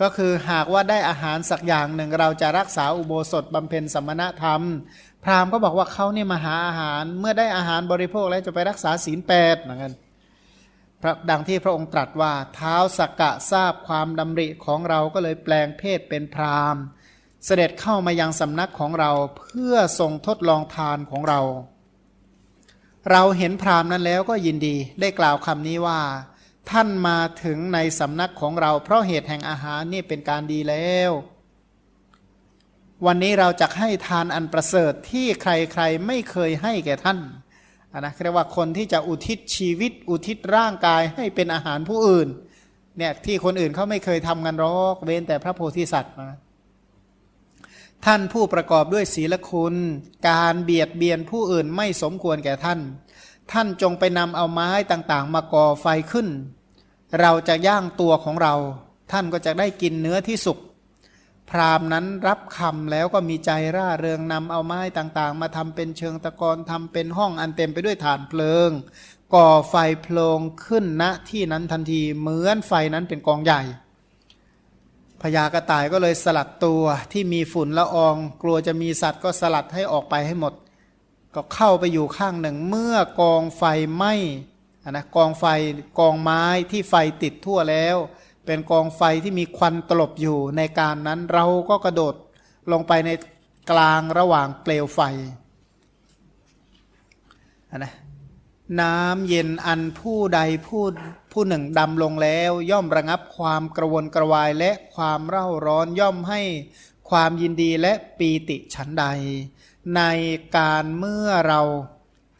ก็คือหากว่าได้อาหารสักอย่างหนึ่ง เราจะรักษาอุโบสถบำเพ็ญสมณธรรม พราหมณ์ก็บอกว่าเขาเนี่ยมาหาอาหารเมื่อได้อาหารบริโภคแล้วจะไปรักษาศีลแปดเหมือนกันพระดังที่พระองค์ตรัสว่าเท้าสักกะทราบความดำริของเราก็เลยแปลงเพศเป็นพราหมณ์ เสด็จเข้ามายังสำนักของเราเพื่อทรงทดลองทานของเรา เราเห็นพราหมณ์นั้นแล้วก็ยินดีได้กล่าวคำนี้ว่า ท่านมาถึงในสำนักของเรา เพราะเหตุแห่งอาหารนี่เป็นการดีแล้ว วันนี้เราจะให้ทานอันประเสริฐที่ใครๆไม่เคยให้แก่ท่านอะนะเรียกว่าคนที่จะอุทิศชีวิต อุทิศร่างกายให้เป็นอาหารผู้อื่นเนี่ยที่คนอื่นเขาไม่เคยทำกันหรอกเว้นแต่พระโพธิสัตว์นะท่านผู้ประกอบด้วยศีลคุณ การเบียดเบียนผู้อื่นไม่สมควรแก่ท่าน ท่านจงไปนำเอาไม้ต่างๆ มาก่อไฟขึ้น เราจะย่างตัวของเรา ท่านก็จะได้กินเนื้อที่สุกพราหมณ์นั้นรับคำแล้วก็มีใจร่าเริงนำเอาไม้ต่างๆ มาทำเป็นเชิงตะกอนทำเป็นห้องอันเต็มไปด้วยฐานเพลิง ก่อไฟโพลงขึ้นณที่นั้นทันทีเหมือนไฟนั้นเป็นกองใหญ่พญากระต่ายก็เลยสลัดตัวที่มีฝุ่นละออง กลัวจะมีสัตว์ก็สลัดให้ออกไปให้หมด ก็เข้าไปอยู่ข้างหนึ่งเมื่อกองไฟไหม้ อะนะกองไฟกองไม้ที่ไฟติดทั่วแล้ว เป็นกองไฟที่มีควันตลบอยู่ในการนั้นเราก็กระโดดลงไปในกลางระหว่างเปลวไฟอะนะน้ำเย็นอันผู้ใดผู้ผู้หนึ่งดำลงแล้ว ย่อมระงับความกระวนกระวายและความเร่าร้อนย่อมให้ความยินดีและปีติฉันใด ในการเมื่อเรา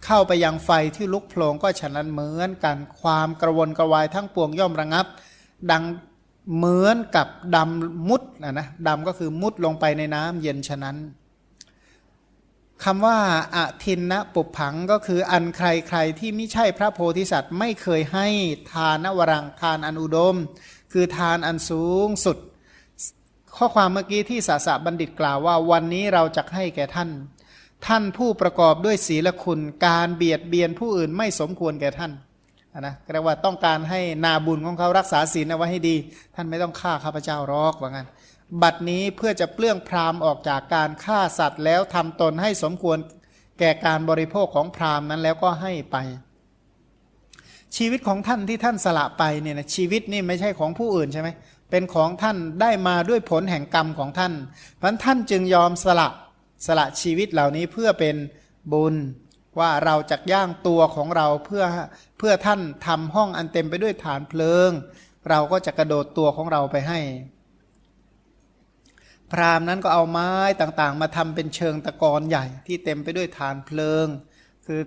เข้าไปยังไฟที่ลุกโผลงก็ฉะนั้นเหมือนกันความกระวนกระวายทั้งปวงย่อมระงับ ดังเหมือนกับดำมุดนะนะดำก็คือมุดลงไปในน้ำเย็นฉะนั้นคำว่าอทินนะปุพังก็คืออันใครใครที่ไม่ใช่พระโพธิสัตว์ ไม่เคยให้ทานวรังทานอันอุดม คือทานอันสูงสุด ข้อความเมื่อกี้ที่สาสะบัณฑิตกล่าวว่า วันนี้เราจะให้แก่ท่าน ท่านผู้ประกอบด้วยศีลคุณ การเบียดเบียนผู้อื่นไม่สมควรแก่ท่านนะเรียกว่าต้องการให้นาบุญของเขารักษาศีลเอาไว้ให้ดี ท่านไม่ต้องฆ่าข้าพเจ้ารอกว่างั้น บัดนี้เพื่อจะเปลื้องพราหมณ์ออกจากการฆ่าสัตว์ แล้วทำตนให้สมควรแก่การบริโภคของพราหมณ์นั้นแล้วก็ให้ไป ชีวิตของท่านที่ท่านสละไปเนี่ยนะชีวิตนี่ไม่ใช่ของผู้อื่นใช่ไหมเป็นของท่านได้มาด้วยผลแห่งกรรมของท่านเพราะท่านจึงยอมสละ สละชีวิตเหล่านี้เพื่อเป็นบุญว่าเราจะย่างตัวของเราเพื่อเพื่อท่านทำห้องอันเต็มไปด้วยฐานเพลิง เราก็จะกระโดดตัวของเราไปให้ พรามนั้นก็เอาไม้ต่างๆ มาทำเป็นเชิงตะกอนใหญ่ที่เต็มไปด้วยฐานเพลิง คือ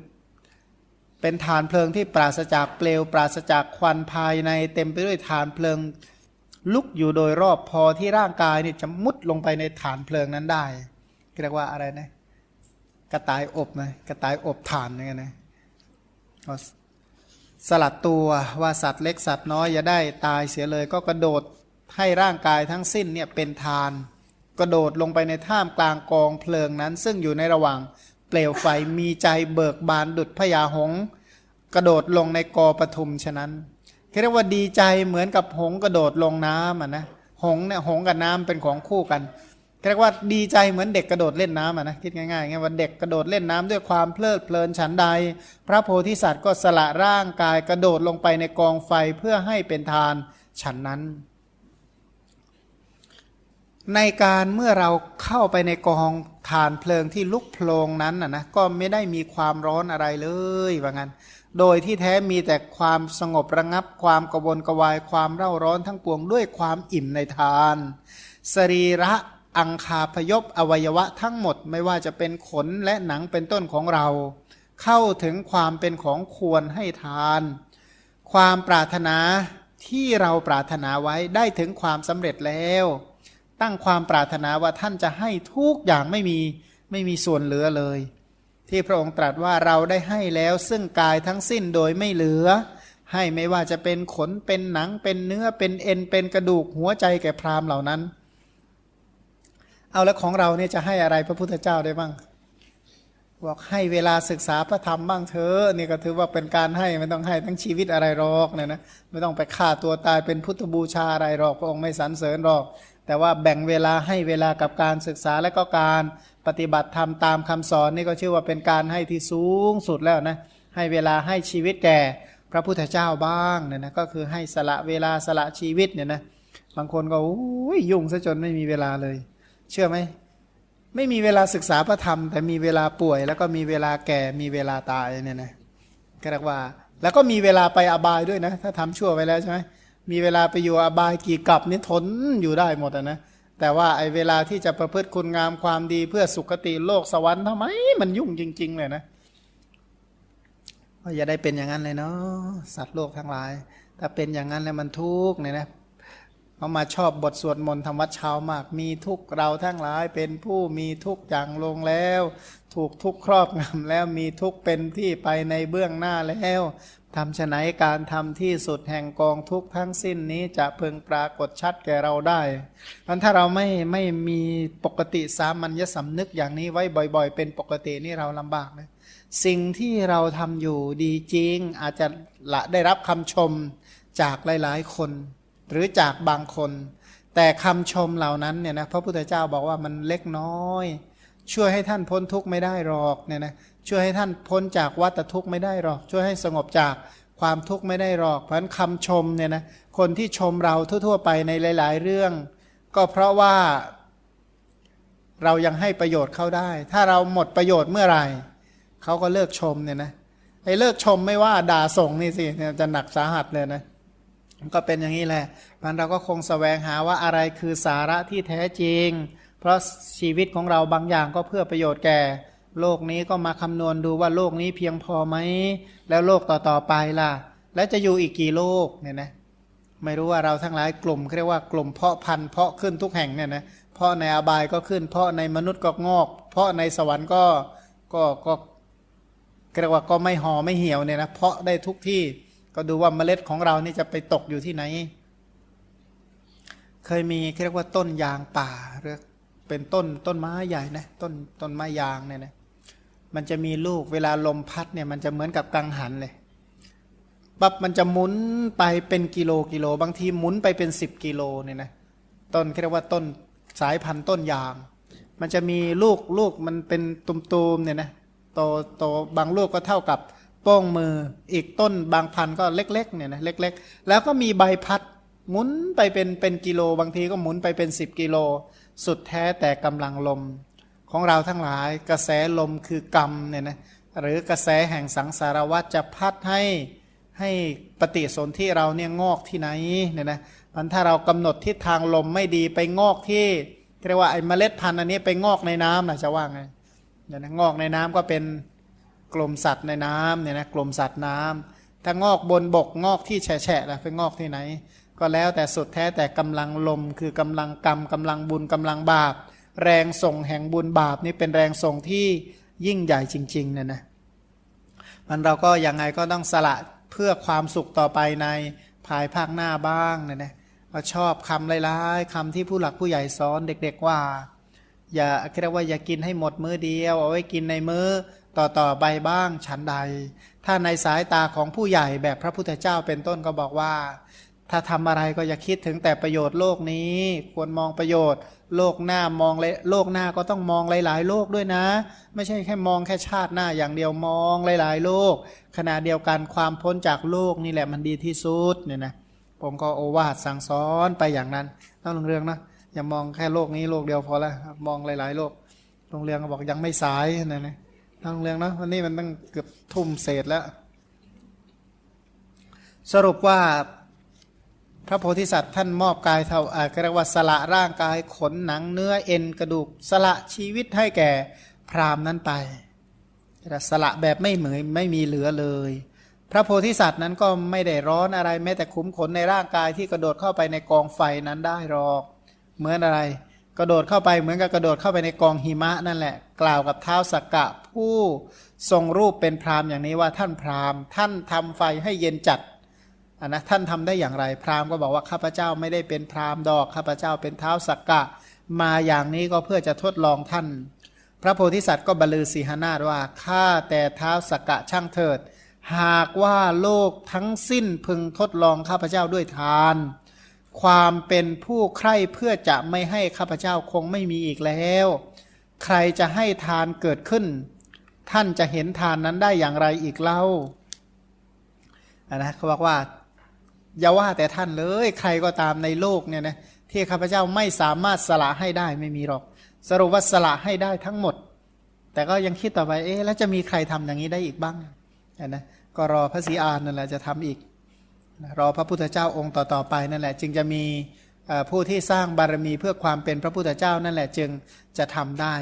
เป็นฐานเพลิงที่ปราศจากเปลว ปราศจากควันภายในเต็มไปด้วยฐานเพลิง ลุกอยู่โดยรอบพอที่ร่างกายนี่จะมุดลงไปในฐานเพลิงนั้นได้ เรียกว่าอะไรนะ กระต่ายอบนะกระต่ายอบฐานเนี่ยนะสลัดตัวว่าสัตว์เล็กสัตว์น้อยอย่าได้ตายเสียเลยก็กระโดดให้ร่างกายทั้งสิ้นเนี่ยเป็นทาน กระโดดลงไปในท่ามกลางกองเพลิงนั้น ซึ่งอยู่ในระหว่างเปลวไฟมีใจเบิกบานดุดพญาหง กระโดดลงในกอปทุมฉะนั้นเรียกว่าดีใจเหมือนกับหงกระโดดลงน้ำอะนะหงเนี่ยหงกับน้ำเป็นของคู่กัน เรียกว่าดีใจเหมือนเด็กกระโดดเล่นน้ำอะนะคิดง่ายๆไงว่าเด็กกระโดดเล่นน้ำด้วยความเพลิดเพลินฉันใด พระโพธิสัตว์ก็สละร่างกายกระโดดลงไปในกองไฟเพื่อให้เป็นทานฉันนั้น ในการเมื่อเราเข้าไปในกองฐานเพลิงที่ลุกโพลงนั้นอะนะก็ไม่ได้มีความร้อนอะไรเลยว่างั้น โดยที่แท้มีแต่ความสงบระงับ ความกระวนกระวายความเร่าร้อนทั้งปวงด้วยความอิ่มในทาน สรีระ อังคาพยพอวัยวะทั้งหมดไม่ว่าจะเป็นขนและหนังเป็นต้นของเรา เข้าถึงความเป็นของควรให้ทาน ความปรารถนาที่เราปรารถนาไว้ได้ถึงความสำเร็จแล้ว ตั้งความปรารถนาว่าท่านจะให้ทุกอย่างไม่มีไม่มีส่วนเหลือเลย ที่พระองค์ตรัสว่าเราได้ให้แล้วซึ่งกายทั้งสิ้นโดยไม่เหลือ ให้ไม่ว่าจะเป็นขนเป็นหนังเป็นเนื้อเป็นเอ็นเป็นกระดูกหัวใจแก่พรามเหล่านั้น เอาแล้วของเราเนี่ยจะให้อะไรพระพุทธเจ้าได้บ้างบอกให้เวลาศึกษาพระธรรมบ้างเถอะนี่ก็ถือว่าเป็นการให้ไม่ต้องให้ทั้งชีวิตอะไรหรอกเนี่ยนะไม่ต้องไปฆ่าตัวตายเป็นพุทธบูชาอะไรหรอกพระองค์ไม่สรรเสริญหรอก แต่ว่าแบ่งเวลาให้เวลากับการศึกษาและก็การปฏิบัติธรรมตามคำสอนนี่ก็ชื่อว่าเป็นการให้ที่สูงสุดแล้วนะให้เวลาให้ชีวิตแก่พระพุทธเจ้าบ้างเนี่ยนะก็คือให้สละเวลาสละชีวิตเนี่ยนะบางคนก็อุ้ยยุ่งซะจนไม่มีเวลาเลย เชื่อไหมไม่มีเวลาศึกษาพระธรรม แต่มีเวลาป่วย แล้วก็มีเวลาแก่มีเวลาตายเนี่ยนะก็เรียกว่า แล้วก็มีเวลาไปอบายด้วยนะ ถ้าทำชั่วไปแล้วใช่ไหมมีเวลาไปอยู่อบายกี่กับนี่ทนอยู่ได้หมดนะแต่ว่าไอ้เวลาที่จะประพฤติคุณงามความดีเพื่อสุคติโลกสวรรค์ทำไมมันยุ่งจริง ๆ เลยนะอย่าได้เป็นอย่างนั้นเลยเนาะสัตว์โลกทั้งหลาย ถ้าเป็นอย่างนั้นแล้วมันทุกข์เนี่ยนะ เขามาชอบบทสวดมนต์ธรรมวัดเช้ามาก มีทุกเราทั้งหลายเป็นผู้มีทุกอย่างลงแล้ว ถูกทุกครอบงำแล้วมีทุกเป็นที่ไปในเบื้องหน้าแล้วทำฉะไหนการทำที่สุดแห่งกองทุกทั้งสิ้นนี้จะเพึงปรากฏชัดแก่เราได้มันถ้าเราไม่ไม่มีปกติสามัญญสำนึกอย่างนี้ไว้บ่อย ๆ เป็นปกตินี่เราลำบากนะสิ่งที่เราทำอยู่ดีจริงอาจจะละได้รับคำชมจากหลาย ๆ คน หรือจากบางคน แต่คำชมเหล่านั้นเนี่ยนะพระพุทธเจ้าบอกว่ามันเล็กน้อย ช่วยให้ท่านพ้นทุกข์ไม่ได้หรอกเนี่ยนะช่วยให้ท่านพ้นจากวัฏทุกข์ไม่ได้หรอก ช่วยให้สงบจากความทุกข์ไม่ได้หรอก เพราะฉะนั้นคำชมเนี่ยนะคนที่ชมเราทั่ว ๆ ไปในหลาย ๆ เรื่อง ก็เพราะว่าเรายังให้ประโยชน์เขาได้ ถ้าเราหมดประโยชน์เมื่อไหร่เขาก็เลิกชมเนี่ยนะไอ้เลิกชมไม่ว่าด่าส่งนี่สิจะหนักสาหัสเลยนะ ก็เป็นอย่างนี้แหละมันเราก็คงสแสวงหาว่าอะไรคือสาระที่แท้จริง เพราะชีวิตของเราบางอย่างก็เพื่อประโยชน์แก่ โลกนี้ก็มาคำนวณดูว่าโลกนี้เพียงพอไหม แล้วโลกต่อๆไปล่ะ แล้วจะอยู่อีกกี่โลกเนี่ยนะ ไม่รู้ว่าเราทั้งหลายกลุ่มเรียกว่ากลุ่มเพาะพันธุ์เพาะขึ้นทุกแห่งเนี่ยนะ เพาะในอบายก็ขึ้น เพาะในมนุษย์ก็งอก เพาะในสวรรค์ก็ก็ก็เรียกว่าก็ไม่ห่อไม่เหี่ยวเนี่ยนะ เพาะได้ทุกที่ ก็ดูว่าเมล็ดของเรานี่จะไปตกอยู่ที่ไหน เคยมีเรียกว่าต้นยางป่าเรียกเป็นต้นต้นไม้ใหญ่นะต้นต้นไม้ยางเนี่ยนะมันจะมีลูกเวลาลมพัดเนี่ยมันจะเหมือนกับกังหันเลยปั๊บมันจะหมุนไปเป็นกิโลกิโล บางทีหมุนไปเป็นสิบกิโลเนี่ยนะต้นเรียกว่าต้นสายพันธุ์ต้นยาง มันจะมีลูกลูกมันเป็นตุ่มๆเนี่ยนะโตโตบางลูกก็เท่ากับ โป้งมืออีกต้นบางพันก็เล็กๆเนี่ยนะเล็ก ๆ แล้วก็มีใบพัดหมุนไปเป็นเป็นกิโลบางทีก็หมุนไปเป็น 10 กิโล สุดแท้แต่กำลังลมของเราทั้งหลายกระแสลมคือกรรมเนี่ยนะหรือกระแสแห่งสังสารวัฏจะพัดให้ให้ปฏิสนธิเราเนี่ยงอกที่ไหนเนี่ยนะมันถ้าเรากำหนดทิศทางลมไม่ดีไปงอกที่เรียกว่าไอ้เมล็ดพันธุ์อันนี้ไปงอกในน้ำนะจะว่าไงเนี่ยนะงอกในน้ำก็เป็น กลมสัตว์ในน้ำเนี่ยนะกลมสัตว์น้ำถ้างอกบนบกงอกที่แฉะๆล่ะไปงอกที่ไหน ก็แล้วแต่สุดแท้แต่กำลังลม คือกำลังกรรมกำลังบุญกำลังบาป แรงส่งแห่งบุญบาปนี่เป็นแรงส่งที่ยิ่งใหญ่จริงๆเนี่ยนะมันเราก็ยังไงก็ต้องสละเพื่อความสุขต่อไปในภายภาคหน้าบ้างเนี่ยนะก็ชอบคำหลายๆคำที่ผู้หลักผู้ใหญ่สอนเด็กๆว่า อย่าเรียกว่าอย่ากินให้หมดมื้อเดียว เอาไว้กินในมื้อ ต่อต่อไปบ้างฉันใด ถ้าในสายตาของผู้ใหญ่แบบพระพุทธเจ้าเป็นต้นก็บอกว่า ถ้าทำอะไรก็อย่าคิดถึงแต่ประโยชน์โลกนี้ ควรมองประโยชน์ โลกหน้ามองเลโลกหน้าก็ต้องมองหลาย ๆ โลกด้วยนะ ไม่ใช่แค่มองแค่ชาติหน้าอย่างเดียวมองหลาย ๆ โลก ขณะเดียวกันความพ้นจากโลกนี่แหละมันดีที่สุดเนี่ยนะผมก็โอวาทสั่งสอนไปอย่างนั้นต้องเรื่องนะอย่ามองแค่โลกนี้โลกเดียวพอละมองหลาย ๆ โลกโรงเรียนก็บอกยังไม่สายนะนะ ทั้งเรื่องนะวันนี้มันตั้งเกือบทุ่มเศษแล้ว สรุปว่าพระโพธิสัตว์ท่านมอบกายเท่าอาเรียกว่าสละร่างกายขนหนังเนื้อเอ็นกระดูก สละชีวิตให้แก่พรามนั้นไปสละแบบไม่เหมือนไม่มีเหลือเลย พระโพธิสัตว์นั้นก็ไม่ได้ร้อนอะไรแม้แต่ขุมขนในร่างกายที่กระโดดเข้าไปในกองไฟนั้นได้หรอก เหมือนอะไร กระโดดเข้าไปเหมือนกับกระโดดเข้าไปในกองหิมะนั่นแหละ กล่าวกับเท้าสักกะ ผู้ทรงรูปเป็นพรามอย่างนี้ว่าท่านพรามท่านทำไฟให้เย็นจัดอันนะท่านทำได้อย่างไร พรามก็บอกว่าข้าพเจ้าไม่ได้เป็นพรามดอกข้าพเจ้าเป็นเท้าสักกะ มาอย่างนี้ก็เพื่อจะทดลองท่าน พระโพธิสัตว์ก็บรรลือสีหนาฏว่าข้าแต่เท้าสักกะช่างเถิด หากว่าโลกทั้งสิ้นพึงทดลองข้าพเจ้าด้วยทาน ความเป็นผู้ใคร่เพื่อจะไม่ให้ข้าพเจ้าคงไม่มีอีกแล้ว ใครจะให้ทานเกิดขึ้น ท่านจะเห็นทานนั้นได้อย่างไรอีกเล่าอันนะเขาบอกว่าอย่าว่าแต่ท่านเลยใครก็ตามในโลกเนี่ยนะที่ข้าพเจ้าไม่สามารถสละให้ได้ไม่มีหรอก สรุปว่าสละให้ได้ทั้งหมด แต่ก็ยังคิดต่อไปเอ๊ะแล้วจะมีใครทำอย่างนี้ได้อีกบ้างอันนะก็รอพระศรีอานนั่นแหละจะทำอีก รอพระพุทธเจ้าองค์ต่อๆไปนั่นแหละ จึงจะมีผู้ที่สร้างบารมีเพื่อความเป็นพระพุทธเจ้านั่นแหละจึงจะทำได้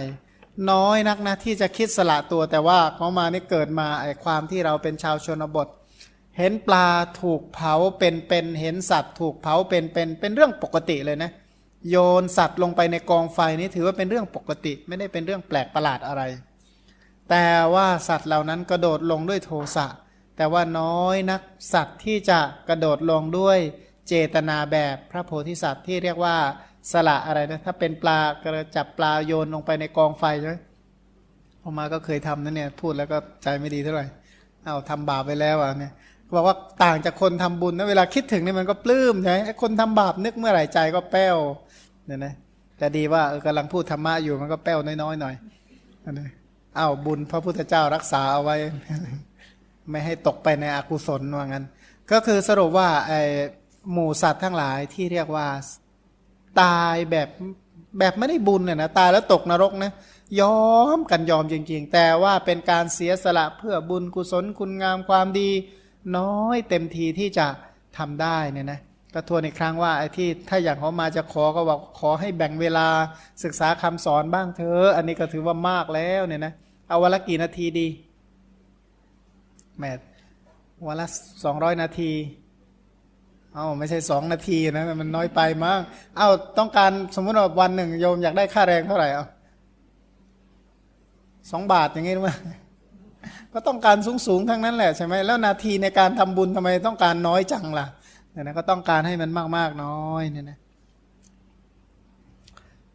น้อยนักนะที่จะคิดสละตัวแต่ว่าเขามานี่เกิดมาไอความที่เราเป็นชาวชนบท เห็นปลาถูกเผาเป็นเป็นเห็นสัตว์ ถูกเผาเป็นเป็นเป็นเรื่องปกติเลยนะโยนสัตว์ลงไปในกองไฟนี่ถือว่าเป็นเรื่องปกติ ไม่ได้เป็นเรื่องแปลกประหลาดอะไร แต่ว่าสัตว์เหล่านั้นกระโดดลงด้วยโทสะ แต่ว่าน้อยนักสัตว์ที่จะกระโดดลงด้วยเจตนาแบบพระโพธิสัตว์ที่เรียกว่าสละอะไรนะถ้าเป็นปลากระจับปลาโยนลงไปในกองไฟใช่ไหมพอมาก็เคยทำนะเนี่ยพูดแล้วก็ใจไม่ดีเท่าไหร่เอาทำบาปไปแล้วอะเนี่ยบอกว่าต่างจากคนทำบุญนะเวลาคิดถึงนี่มันก็ปลื้มใช่ไหมคนทำบาปนึกเมื่อไหร่ใจก็แป้วเนี่ยนะแต่ดีว่าเออกำลังพูดธรรมะอยู่มันก็แป้วน้อยๆหน่อยอันนี้อ้าวบุญพระพุทธเจ้ารักษาเอาไว้ ไม่ให้ตกไปในอกุศลว่างั้น ก็คือสรุปว่าไอหมู่สัตว์ทั้งหลายที่เรียกว่าตายแบบแบบไม่ได้บุญเนี่ยนะตายแล้วตกนรกนะยอมกันยอมจริงๆ แต่ว่าเป็นการเสียสละเพื่อบุญกุศลคุณงามความดี น้อยเต็มทีที่จะทำได้เนี่ยนะก็ทวนอีกครั้งว่าไอ้ที่ถ้าอย่างเขามาจะขอก็บอกขอให้แบ่งเวลาศึกษาคำสอนบ้างเถอะอันนี้ก็ถือว่ามากแล้วเนี่ยนะเอาวันละกี่นาทีดี แหมวันละสองร้อยนาทีเอาไม่ใช่สองนาทีนะมันน้อยไปมั้งเอาต้องการสมมติว่าวันหนึ่งโยมอยากได้ค่าแรงเท่าไหร่เอาสองบาทอย่างงี้มั้ยก็ต้องการสูงสูงๆทั้งนั้นแหละใช่ไหมแล้วนาทีในการทำบุญทำไมต้องการน้อยจังล่ะเนี่ยนะก็ต้องการให้มันมากๆน้อยเนี่ยนะ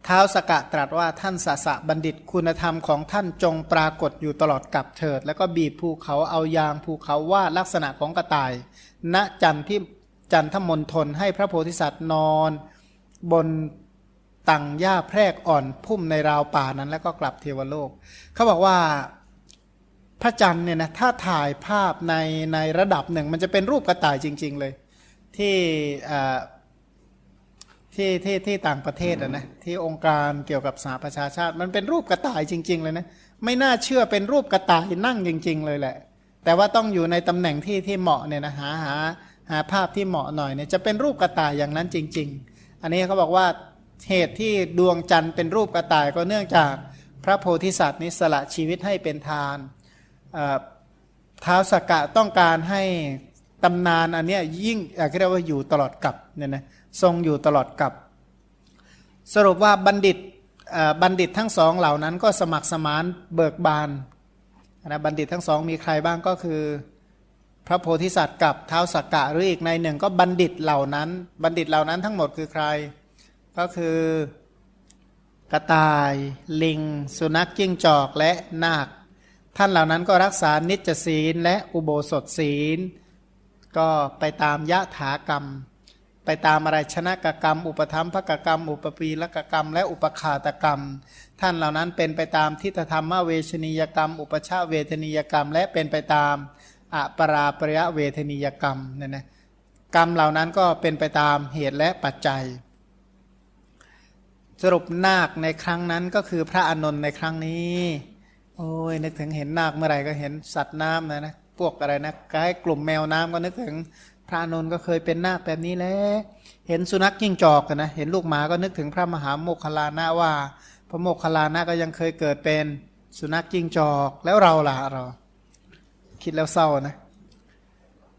ท้าวสกะตรัสว่าท่านสสะบัณฑิตคุณธรรมของท่านจงปรากฏอยู่ตลอดกับเถิด แล้วก็บีบภูเขาเอายางภูเขาวาดลักษณะของกระต่าย ณจันที่จันทมณฑลให้พระโพธิสัตว์นอน บนตังหญ้าแพรกอ่อนพุ่มในราวป่านั้นแล้วก็กลับเทวโลก เขาบอกว่าพระจันทร์เนี่ยนะถ้าถ่ายภาพในในระดับหนึ่ง มันจะเป็นรูปกระต่ายจริง ๆเลย ที่อ่า ที่ที่ที่ต่างประเทศอะนะที่องค์การเกี่ยวกับสหประชาชาติ มันเป็นรูปกระต่ายจริง ๆ เลยนะไม่น่าเชื่อเป็นรูปกระต่ายนั่งจริง ๆ เลยแหละ แต่ว่าต้องอยู่ในตำแหน่งที่ที่เหมาะเนี่ยนะหาหาหาภาพที่เหมาะหน่อยเนี่ยจะเป็นรูปกระต่ายอย่างนั้นจริง ๆ อันนี้เขาบอกว่าเหตุที่ดวงจันทร์เป็นรูปกระต่ายก็เนื่องจากพระโพธิสัตว์นี้สละชีวิตให้เป็นทานเอ่อท้าวสกกะต้องการให้ตำนานอันเนี้ยยิ่งเอ่อเรียกว่าอยู่ตลอดกับเนี่ยนะ ทรงอยู่ตลอดกับ สรุปว่าบัณฑิตบัณฑิตทั้งสองเหล่านั้นก็สมัครสมานเบิกบานนะบัณฑิตทั้งสองมีใครบ้างก็คือ พระโพธิสัตว์กับเท้าสักกะหรืออีกในหนึ่งก็บัณฑิตเหล่านั้น บัณฑิตเหล่านั้นทั้งหมดคือใคร ก็คือกระต่าย ลิง สุนัขจิ้งจอกและนาค ท่านเหล่านั้นก็รักษานิจศีลและอุโบสถศีล ก็ไปตามยะถากรรม ไปตามอะไรชนะกกรรม อุปธรรมภกกรรม อุปปีลกกรรม และอุปขาตกรรม ท่านเหล่านั้นเป็นไปตามทิฏฐธรรมเวชนียกรรม อุปชาเวทนียกรรม และเป็นไปตามอปราปริยเวทนียกรรมเนี่ยนะกรรมเหล่านั้นก็เป็นไปตามเหตุและปัจจัย สรุปนาคในครั้งนั้นก็คือพระอานนท์ในครั้งนี้ โอ้ยนึกถึงเห็นนาคเมื่อไหร่ก็เห็นสัตว์น้ำนะนะพวกอะไรนะกายกลุ่มแมวน้ำก็นึกถึง ระนนท์ก็เคยเป็นนาคแบบนี้แหล้วเห็นสุนัขจิ้งจอกอะนะเห็นลูกหมาก็นึกถึงพระมหาโมคคลานะว่า พระโมคคลานะก็ยังเคยเกิดเป็นสุนัขจิ้งจอกแล้วเราล่ะเรา คิดแล้วเศร้านะ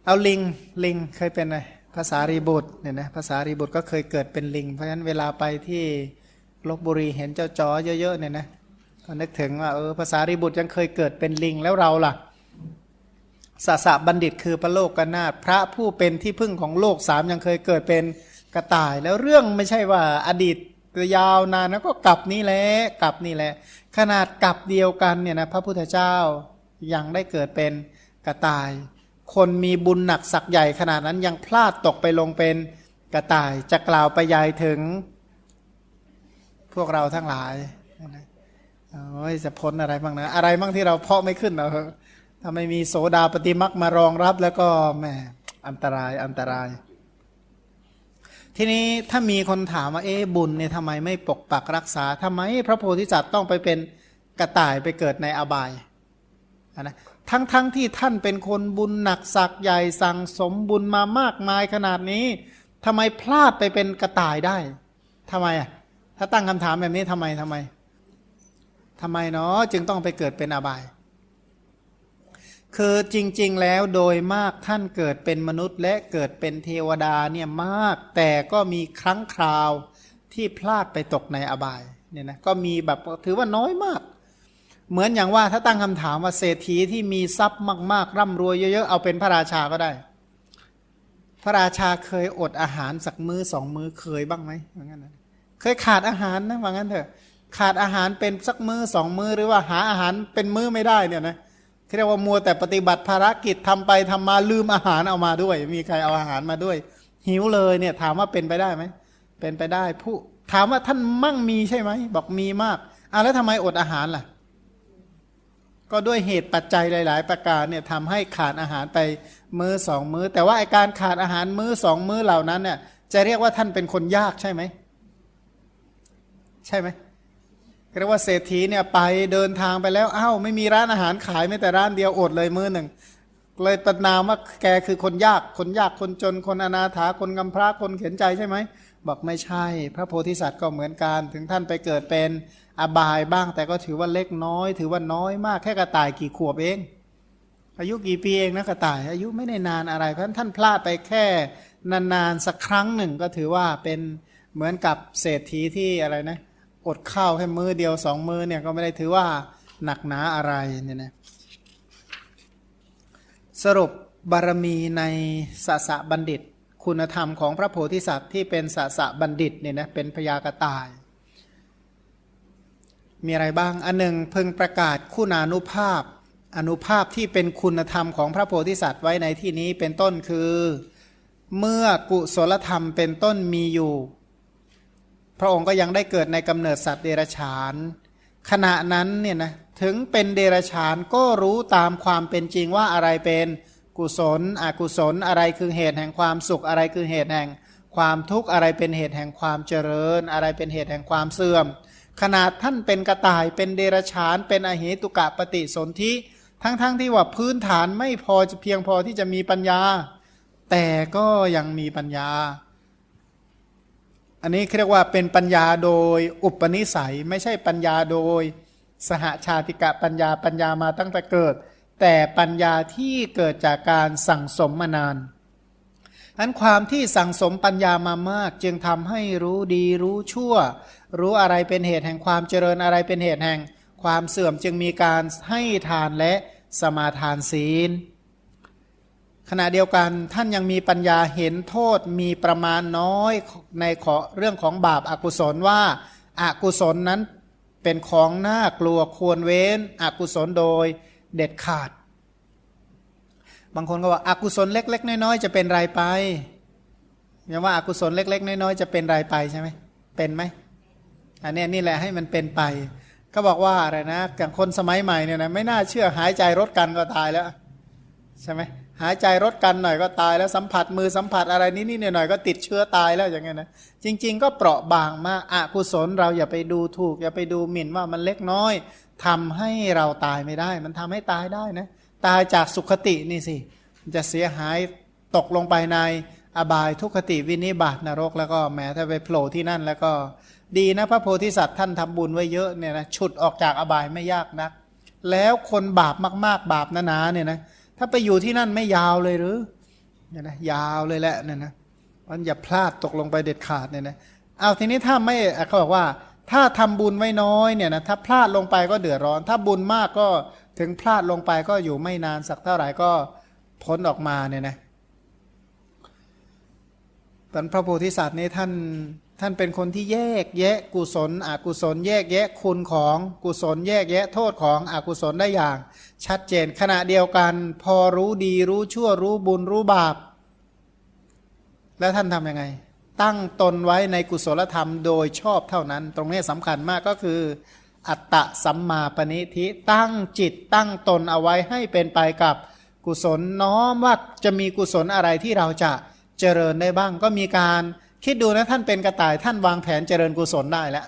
เอาลิงลิงเคยเป็นไงภาษารีบุตรเนี่ยนะภาษารีบุตรก็เคยเกิดเป็นลิง เพราะฉะนั้นเวลาไปที่ลบบุรีเห็นเจ้าจอเยอะๆเนี่ยนะก็นึกถึงว่าเออภาษารีบุตรยังเคยเกิดเป็นลิงแล้วเราล่ะ สสะบัณฑิตคือพระโลกกนาถพระผู้เป็นที่พึ่งของโลกสามยังเคยเกิดเป็นกระต่าย แล้วเรื่องไม่ใช่ว่าอดีตยาวนานแล้วก็กลับนี่แหละกลับนี่แหละ ขนาดกลับเดียวกันเนี่ยนะพระพุทธเจ้ายังได้เกิดเป็นกระต่าย คนมีบุญหนักสักใหญ่ขนาดนั้นยังพลาดตกไปลงเป็นกระต่ายจะกล่าวไปยายถึงพวกเราทั้งหลายโอ้ยจะพ้นอะไรบ้างนะ อะไรบ้างที่เราเพาะไม่ขึ้นเรา ถ้าไม่มีโสดาปฏิมักมารองรับแล้วก็แหมอันตรายอันตราย ทีนี้ถ้ามีคนถามว่าเอ๊บุญเนี่ยทำไมไม่ปกปักรักษาทำไม พระโพธิสัตว์ต้องไปเป็นกระต่ายไปเกิดในอบายนะทั้งๆทที่ท่านเป็นคนบุญหนักศักย์ใหญ่สั่งสมบุญมามากมายขนาดนี้ทำไมพลาดไปเป็นกระต่ายได้ทำไมอะถ้าตั้งคำถามแบบนี้ทำไมทำไมทำไมเนาะจึงต้องไปเกิดเป็นอบาย คือจริงๆแล้วโดยมากท่านเกิดเป็นมนุษย์และเกิดเป็นเทวดาเนี่ยมาก แต่ก็มีครั้งคราวที่พลาดไปตกในอบายเนี่ยนะก็มีแบบถือว่าน้อยมาก เหมือนอย่างว่าถ้าตั้งคำถามว่าเศรษฐีที่มีทรัพย์มากๆ ร่ำรวยเยอะๆ เอาเป็นพระราชาก็ได้ พระราชาเคยอดอาหารสักมือสองมือเคยบ้างไหมว่างั้นนะเคยขาดอาหารนะว่างั้นเถอะ ขาดอาหารเป็นสักมือสองมือหรือว่าหาอาหารเป็นมือไม่ได้เนี่ยนะเเรียกว่ามัวแต่ปฏิบัติภารกิจทำไปทำมาลืมอาหารเอามาด้วย มีใครเอาอาหารมาด้วย หิวเลยเนี่ยถามว่าเป็นไปได้ไหมเป็นไปได้ผู้ถามว่าท่านมั่งมีใช่ไหมบอกมีมากอะแล้วทำไมอดอาหารล่ะ ก็ด้วยเหตุปัจจัยหลาย ๆ ประการเนี่ยทำให้ขาดอาหารไปมือสองมือแต่ว่าไอการขาดอาหารมือสองมือเหล่านั้นเนี่ยจะเรียกว่าท่านเป็นคนยากใช่ไหมใช่ไหม เรียกว่าเศรษฐีเนี่ยไปเดินทางไปแล้วอ้าวไม่มีร้านอาหารขายไม่แต่ร้านเดียวอดเลยมือหนึ่งเลยประนามว่าแกคือคนยากคนยากคนจนคนอนาถาคนกำพร้าคนเข็นใจใช่ไหมบอกไม่ใช่ พระโพธิสัตว์ก็เหมือนกัน ถึงท่านไปเกิดเป็นอบายบ้าง แต่ก็ถือว่าเล็กน้อย ถือว่าน้อยมากแค่กระต่ายกี่ขวบเอง อายุกี่ปีเองนะกระต่าย อายุไม่ได้นานอะไร เพราะท่านพลาดไปแค่นานๆสักครั้งหนึ่งก็ถือว่าเป็นเหมือนกับเศรษฐีที่อะไรนะ อดข้าวแค่มือเดียวสองมือเนี่ยก็ไม่ได้ถือว่าหนักหนาอะไรเนี่ยนะสรุปบารมีในสสะบัณฑิต คุณธรรมของพระโพธิสัตว์ที่เป็นสสะบัณฑิตเนี่ยนะเป็นพยากระตาย มีอะไรบ้างอันหนึ่งเพึงประกาศคุณานุภาพอนุภาพที่เป็นคุณธรรมของพระโพธิสัตว์ไว้ในที่นี้เป็นต้นคือ เมื่อกุศลธรรมเป็นต้นมีอยู่ พระองค์ก็ยังได้เกิดในกำเนิดสัตว์เดรัจฉาน ขณะนั้นเนี่ยนะถึงเป็นเดรัจฉานก็รู้ตามความเป็นจริงว่าอะไรเป็นกุศล อกุศลอะไรคือเหตุแห่งความสุขอะไรคือเหตุแห่งความทุกข์อะไรเป็นเหตุแห่งความเจริญ อะไรเป็นเหตุแห่งความเสื่อม ขนาดท่านเป็นกระต่ายเป็นเดรัจฉาน เป็นอเหตุกะปฏิสนธิทั้งๆทที่ว่าพื้นฐานไม่พอจะเพียงพอที่จะมีปัญญา แต่ก็ยังมีปัญญา อันนี้เรียกว่าเป็นปัญญาโดยอุปนิสัย ไม่ใช่ปัญญาโดยสหชาติกะปัญญาปัญญามาตั้งแต่เกิด แต่ปัญญาที่เกิดจากการสั่งสมมานานอันความที่สั่งสมปัญญามามาก จึงทำให้รู้ดีรู้ชั่ว รู้อะไรเป็นเหตุแห่งความเจริญอะไรเป็นเหตุแห่ง ความเสื่อมจึงมีการให้ทานและสมาทานศีล ขณะเดียวกันท่านยังมีปัญญาเห็นโทษมีประมาณน้อยในขอเรื่องของบาปอากุศลว่าอากุศลนั้นเป็นของน่ากลัวควรเว้นอกุศลโดยเด็ดขาด บางคนก็ว่าอากุศลเล็ก ๆ น้อยๆจะเป็นไรไปอย่างว่าอากุศลเล็ก ๆ น้อยๆจะเป็นไรไปใช่ไหมเป็นไหมอันนี้นี่แหละให้มันเป็นไป ก็บอกว่าอะไรนะอย่างคนสมัยใหม่เนี่ยนะไม่น่าเชื่อหายใจรถกันก็ตายแล้ว ใช่ไหม หายใจรถกันหน่อยก็ตายแล้วสัมผัสมือสัมผัสอะไรนิดๆหน่อยๆก็ติดเชื้อตายแล้วอย่างเงี้ยนะจริง ๆ ก็เปราะบางมากอกุศลเราอย่าไปดูถูก อย่าไปดูหมิ่นว่ามันเล็กน้อยทำให้เราตายไม่ได้ มันทำให้ตายได้นะตายจากสุขตินี่สิจะเสียหายตกลงไปในอบายทุกขติวินิบาตนรก แล้วก็แม้ถ้าไปโผล่ที่นั่นแล้วก็ดีนะพระโพธิสัตว์ท่านทำบุญไว้เยอะเนี่ยนะฉุดออกจากอบายไม่ยากนักแล้วคนบาปมาก ๆ บาปหนาๆเนี่ยนะ ถ้าไปอยู่ที่นั่นไม่ยาวเลยหรือเนี่ยนะยาวเลยแหละเนี่ยนะมันอย่าพลาดตกลงไปเด็ดขาดเนี่ยนะเอาทีนี้ถ้าไม่เขาบอกว่าถ้าทำบุญไว้น้อยเนี่ยนะถ้าพลาดลงไปก็เดือดร้อน ถ้าบุญมากก็ถึงพลาดลงไปก็อยู่ไม่นานสักเท่าไหร่ก็พ้นออกมาเนี่ยนะตอนพระโพธิสัตว์นี้ท่าน ท่านเป็นคนที่แยกแยะกุศล อกุศล แยกแยะคุณของกุศล แยกแยะโทษของอกุศลได้อย่าง ชัดเจนขณะเดียวกัน พอรู้ดีรู้ชั่วรู้บุญรู้บาป แล้วท่านทำยังไง ตั้งตนไว้ในกุศลธรรมโดยชอบเท่านั้น ตรงนี้สำคัญมากก็คือ อัตตะสัมมาปณิทิตั้งจิตตั้งตนเอาไว้ให้เป็นไปกับกุศลน้อมว่าจะมีกุศลอะไรที่เราจะเจริญได้บ้างก็มีการ คิดดูนะท่านเป็นกระต่ายท่านวางแผนเจริญกุศลได้แล้ว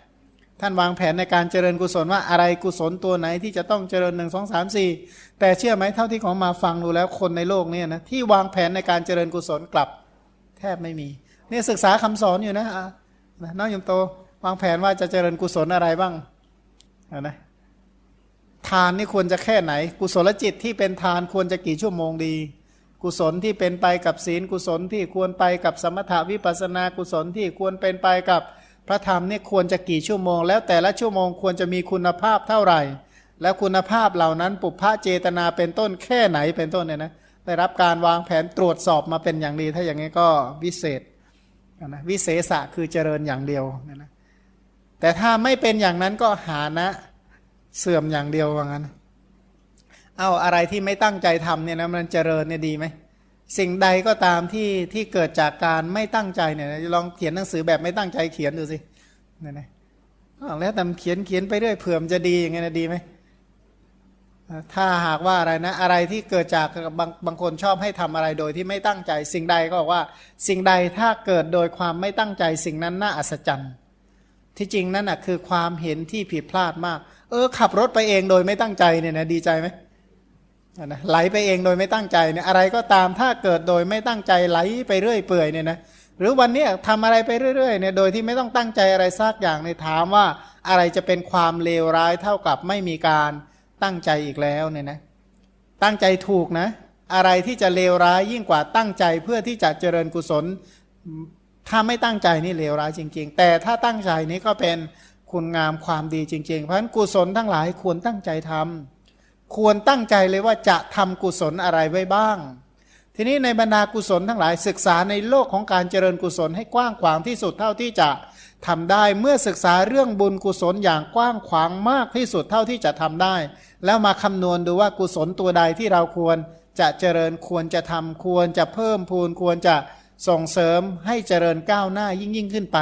ท่านวางแผนในการเจริญกุศลว่าอะไรกุศลตัวไหนที่จะต้องเจริญหนึ่งสองสามสี่แต่เชื่อไหมเท่าที่ของมาฟังดูแล้วคนในโลกเนี่ยนะที่วางแผนในการเจริญกุศลกลับ แทบไม่มีนี่ศึกษาคำสอนอยู่นะอะนะน้องยมโตวางแผนว่าจะเจริญกุศลอะไรบ้างนะทานนี่ควรจะแค่ไหน กุศลจิตที่เป็นทานควรจะกี่ชั่วโมงดี กุศลที่เป็นไปกับศีลกุศลที่ควรไปกับสมถาวิปัสนากุศลที่ควรเป็นไปกับพระธรรมนี่ควรจะกี่ชั่วโมง แล้วแต่ละชั่วโมงควรจะมีคุณภาพเท่าไหร่ แล้วคุณภาพเหล่านั้นปุพพะเจตนาเป็นต้นแค่ไหนเป็นต้นเนี่ยนะได้รับการวางแผนตรวจสอบมาเป็นอย่างดีถ้าอย่างนี้ก็วิเศษนะวิเศษะคือเจริญอย่างเดียวนะนะแต่ถ้าไม่เป็นอย่างนั้นก็หานะเสื่อมอย่างเดียวว่างั้น เอาอะไรที่ไม่ตั้งใจทำเนี่ยนะมันเจริญเนี่ยดีไหมสิ่งใดก็ตามที่ที่เกิดจากการไม่ตั้งใจเนี่ยลองเขียนหนังสือแบบไม่ตั้งใจเขียนดูสิเนี่ยนะแล้วแต่เขียนเขียนไปเรื่อยเผื่อมจะดีอย่างเงี้ยนะดีไหมถ้าหากว่าอะไรนะ อะไรที่เกิดจากบางบางคนชอบให้ทำอะไรโดยที่ไม่ตั้งใจ สิ่งใดก็บอกว่า สิ่งใดถ้าเกิดโดยความไม่ตั้งใจ สิ่งนั้นน่าอัศจรรย์ ที่จริงนั่นน่ะคือความเห็นที่ผิดพลาดมาก เออ ขับรถไปเองโดยไม่ตั้งใจเนี่ยนะดีใจไหม นะไหลไปเองโดยไม่ตั้งใจเนี่ยอะไรก็ตามถ้าเกิดโดยไม่ตั้งใจไหลไปเรื่อยเปื่อยเนี่ยนะหรือวันนี้ยทำอะไรไปเรื่อยๆเนี่ยโดยที่ไม่ต้องตั้งใจอะไรสักอย่างในถามว่าอะไรจะเป็นความเลวร้ายเท่ากับไม่มีการตั้งใจอีกแล้วเนี่ยนะตั้งใจถูกนะอะไรที่จะเลวร้ายยิ่งกว่าตั้งใจเพื่อที่จะเจริญกุศล ถ้าไม่ตั้งใจนี่เลวร้ายจริง ๆ แต่ถ้าตั้งใจนี้ก็เป็นคุณงามความดีจริง ๆ เพราะฉะนั้นกุศลทั้งหลายควรตั้งใจทำ ควรตั้งใจเลยว่าจะทำกุศลอะไรไว้บ้าง ทีนี้ในบรรดากุศลทั้งหลายศึกษาในโลกของการเจริญกุศลให้กว้างขวางที่สุดเท่าที่จะทำได้เมื่อศึกษาเรื่องบุญกุศลอย่างกว้างขวางมากที่สุดเท่าที่จะทำได้ แล้วมาคำนวณดูว่ากุศลตัวใดที่เราควรจะเจริญควรจะทำควรจะเพิ่มพูนควรจะส่งเสริมให้เจริญก้าวหน้ายิ่งยิ่งขึ้นไป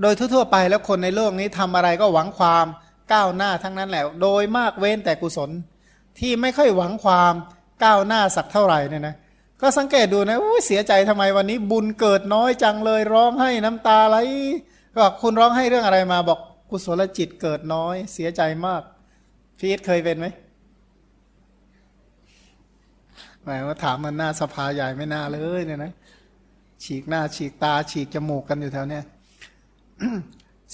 โดยทั่วๆไปแล้วคนในโลกนี้ทำอะไรก็หวังความ ก้าวหน้าทั้งนั้นแหละ โดยมากเว้นแต่กุศลที่ไม่ค่อยหวังความก้าวหน้าสักเท่าไหร่เนี่ยนะก็สังเกตดูนะเสียใจทำไมวันนี้บุญเกิดน้อยจังเลยร้องให้น้ำตาไหลก็คุณร้องให้เรื่องอะไรมาบอกกุศลจิตเกิดน้อย เสียใจมากพีทเคยเป็นไหมหมายว่าถามมันหน้าสภาใหญ่ไม่น่าเลยเนี่ยนะฉีกหน้าฉีกตาฉีกจมูกกันอยู่แถวเนี้ย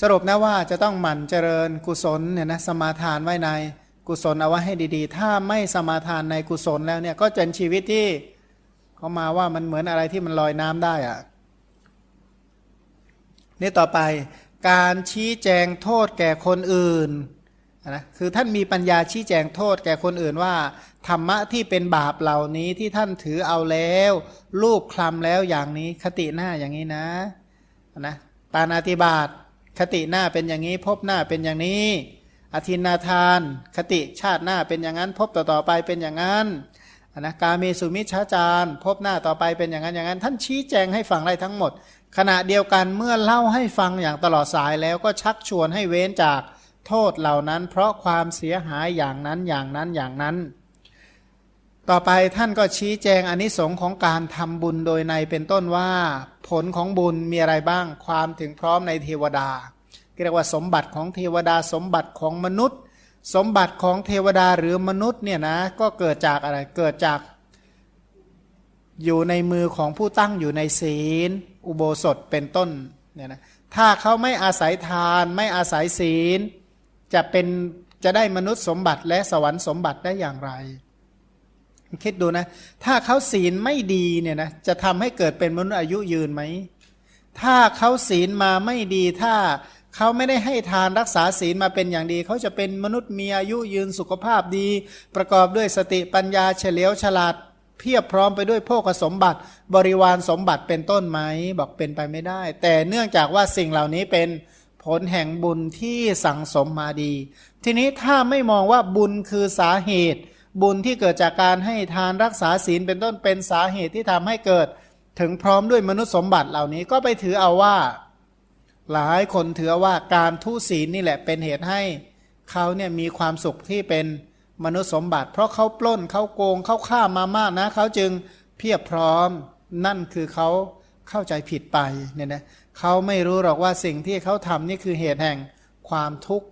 สรุปนะว่าจะต้องหมั่นเจริญกุศลเนี่ยนะสมาทานไว้ในกุศลเอาไว้ให้ดีๆ ถ้าไม่สมาทานในกุศลแล้วเนี่ยก็เป็นชีวิตที่เขามาว่ามันเหมือนอะไรที่มันลอยน้ำได้อะนี่ต่อไปการชี้แจงโทษแก่คนอื่นนะคือท่านมีปัญญาชี้แจงโทษแก่คนอื่นว่า ธรรมะที่เป็นบาปเหล่านี้ที่ท่านถือเอาแล้วลูกคลำแล้วอย่างนี้คติหน้าอย่างนี้นะนะปานาติบาต คติหน้าเป็นอย่างนี้พบหน้าเป็นอย่างนี้ อธินาทาน คติชาติหน้าเป็นอย่างนั้น พบต่อต่อไปเป็นอย่างนั้นนะกาเมสุมิชฌาจารพบหน้าต่อไปเป็นอย่างนั้นอย่างนั้น ท่านชี้แจงให้ฟังได้ทั้งหมด ขณะเดียวกันเมื่อเล่าให้ฟังอย่างตลอดสายแล้วก็ชักชวนให้เว้นจากโทษเหล่านั้น เพราะความเสียหายอย่างนั้นอย่างนั้นอย่างนั้น ต่อไปท่านก็ชี้แจงอนิสงค์ของการทำบุญโดยในเป็นต้นว่า ผลของบุญมีอะไรบ้างความถึงพร้อมในเทวดาเรียกว่าสมบัติของเทวดาสมบัติของมนุษย์ สมบัติของเทวดาหรือมนุษย์เนี่ยนะก็เกิดจากอะไรเกิดจาก อยู่ในมือของผู้ตั้งอยู่ในศีล อุโบสถเป็นต้นเนี่ยนะถ้าเขาไม่อาศัยทานไม่อาศัยศีล จะเป็นจะได้มนุษย์สมบัติและสวรรค์สมบัติได้อย่างไร คิดดูนะ ถ้าเขาศีลไม่ดีเนี่ยนะจะทำให้เกิดเป็นมนุษย์อายุยืนไหม ถ้าเขาศีลมาไม่ดี ถ้าเขาไม่ได้ให้ทานรักษาศีลมาเป็นอย่างดี เขาจะเป็นมนุษย์มีอายุยืนสุขภาพดี ประกอบด้วยสติปัญญาเฉลียวฉลาดเพียบพร้อมไปด้วยโภคสมบัติ บริวารสมบัติเป็นต้นไหมบอกเป็นไปไม่ได้ แต่เนื่องจากว่าสิ่งเหล่านี้เป็นผลแห่งบุญที่สั่งสมมาดี ทีนี้ถ้าไม่มองว่าบุญคือสาเหตุ บุญที่เกิดจากการให้ทานรักษาศีลเป็นต้นเป็นสาเหตุที่ทำให้เกิด ถึงพร้อมด้วยมนุษย์สมบัติเหล่านี้ก็ไปถือเอาว่า หลายคนถือว่าการทุศีลนี่แหละเป็นเหตุให้เขาเนี่ยมีความสุขที่เป็นมนุษย์สมบัติ เพราะเขาปล้นเขาโกงเขาฆ่ามามากนะเขาจึงเพียบพร้อมนั่นคือเขาเข้าใจผิดไปเนี่ยนะเขาไม่รู้หรอกว่าสิ่งที่เขาทำนี่คือเหตุแห่งความทุกข์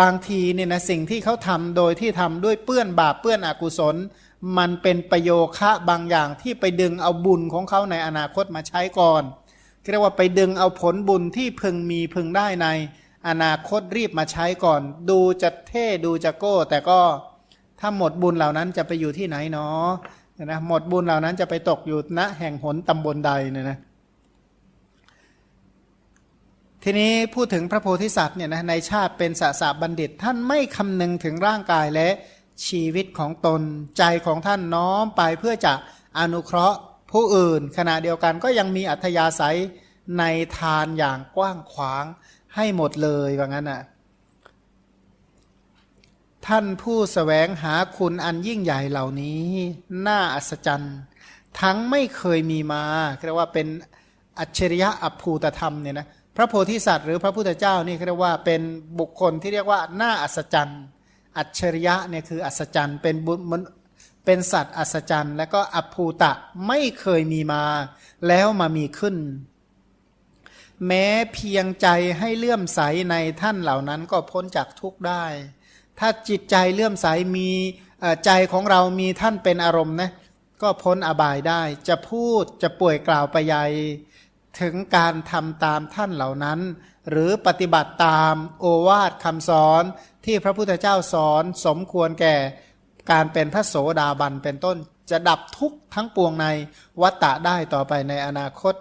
บางทีเนี่ยนะสิ่งที่เขาทำโดยที่ทำด้วยเปื้อนบาปเปื้อนอกุศล มันเป็นประโยคะบางอย่างที่ไปดึงเอาบุญของเขาในอนาคตมาใช้ก่อนเรียกว่าไปดึงเอาผลบุญที่พึงมีพึงได้ในอนาคตรีบมาใช้ก่อน ดูจะเท่ดูจะโก้ แต่ก็ถ้าหมดบุญเหล่านั้นจะไปอยู่ที่ไหนเนาะนะหมดบุญเหล่านั้นจะไปตกอยู่ณแห่งหนตำบลใดเนี่ยนะ ทีนี้พูดถึงพระโพธิสัตว์เนี่ยนะในชาติเป็นสสะบัณฑิต ท่านไม่คำนึงถึงร่างกายและชีวิตของตนใจของท่านน้อมไปเพื่อจะอนุเคราะห์ผู้อื่น ขณะเดียวกันก็ยังมีอัธยาศัยในทานอย่างกว้างขวางให้หมดเลยว่างั้นน่ะท่านผู้สแสวงหาคุณอันยิ่งใหญ่เหล่านี้ น่าอัศจรรย์ ทั้งไม่เคยมีมาเรียกว่าเป็นอัจฉริยะอภูตธรรมเนี่ยนะ พระโพธิสัตว์หรือพระพุทธเจ้านี่เรียกว่าเป็นบุคคลที่เรียกว่าน่าอัศจรรย์ อัจฉริยะเนี่ยคืออัศจรรย์ เป็นบุญเป็นสัตว์อัศจรรย์ และก็อภูตะไม่เคยมีมา แล้วมามีขึ้น แม้เพียงใจให้เลื่อมใสในท่านเหล่านั้นก็พ้นจากทุกข์ได้ ถ้าจิตใจเลื่อมใสมีใจของเรามีท่านเป็นอารมณ์นะก็พ้นอบายได้ จะพูดจะป่วยกล่าวไปใหญ่ ถึงการทำตามท่านเหล่านั้น หรือปฏิบัติตามโอวาทคำสอนที่พระพุทธเจ้าสอนสมควรแก่การเป็นพระโสดาบันเป็นต้นจะดับทุกข์ทั้งปวงในวัฏฏะได้ต่อไปในอนาคต